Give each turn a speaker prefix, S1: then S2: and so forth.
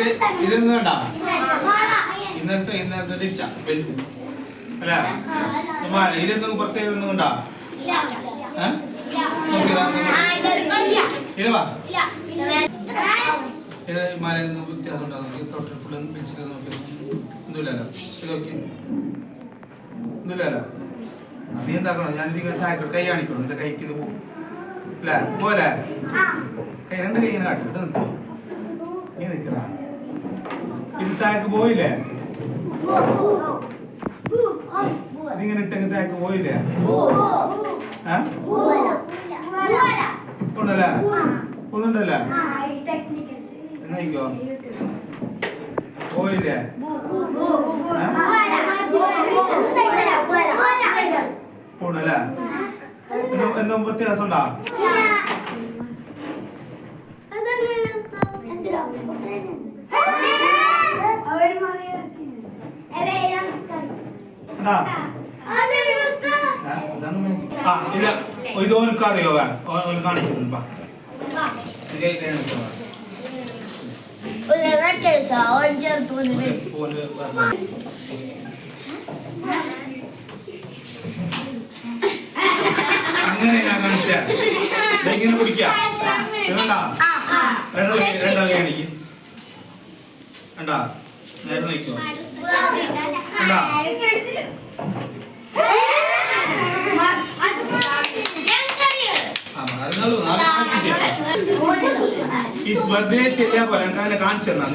S1: ഇത് ഇതൊന്നും വേണ്ട ഇന്നത്തെ ഇന്നത്തെ ലിച്ച വലുത് അല്ല? മാല ഇതൊന്നും പ്രത്യേകത ഒന്നും ഉണ്ടാ നോക്കിയതാ ഇത് ഇത് നിന്ന് വ്യത്യാസം ഉണ്ടാകും. തൊട്ട് ഫുള്ള് വെച്ചിട്ട് നോക്കി. ഇത് ഞാൻ ചായക്കോട്ട് കൈ കൈക്ക് ഇത് പോകും അല്ലേ? പോലെ കൈ രണ്ട് കൈ ഇങ്ങനെ കാട്ടി ഇത് നിൽക്കും നീ നിൽക്കണ ഇത് താഴേക്ക് പോയില്ലേ? ഇതിങ്ങനെ ഇട്ടെങ്കിൽ താഴേക്ക് പോയില്ലേ? ഉണ്ടല്ലേ? ഒന്നുണ്ടല്ലേ? എന്നായിക്കോ? പോയില്ലേ? പോണല്ലേ എന്തോ വ്യത്യാസം ഉണ്ടാ ഇത് ഓനക്ക് അറിയോ? ഓൻ കാണിക്കുന്നു. അങ്ങനെ ഞാൻ കാണിച്ച. ഇങ്ങനെ പിടിക്കാം. ഇതുണ്ടാ രണ്ടാൾ കാണിക്കും. വേണ്ട നേരെ നിൽക്കോ വെറുതെ ചെല്ലാ പോലെ എനിക്ക് അതിനെ കാണിച്ചു തന്നാ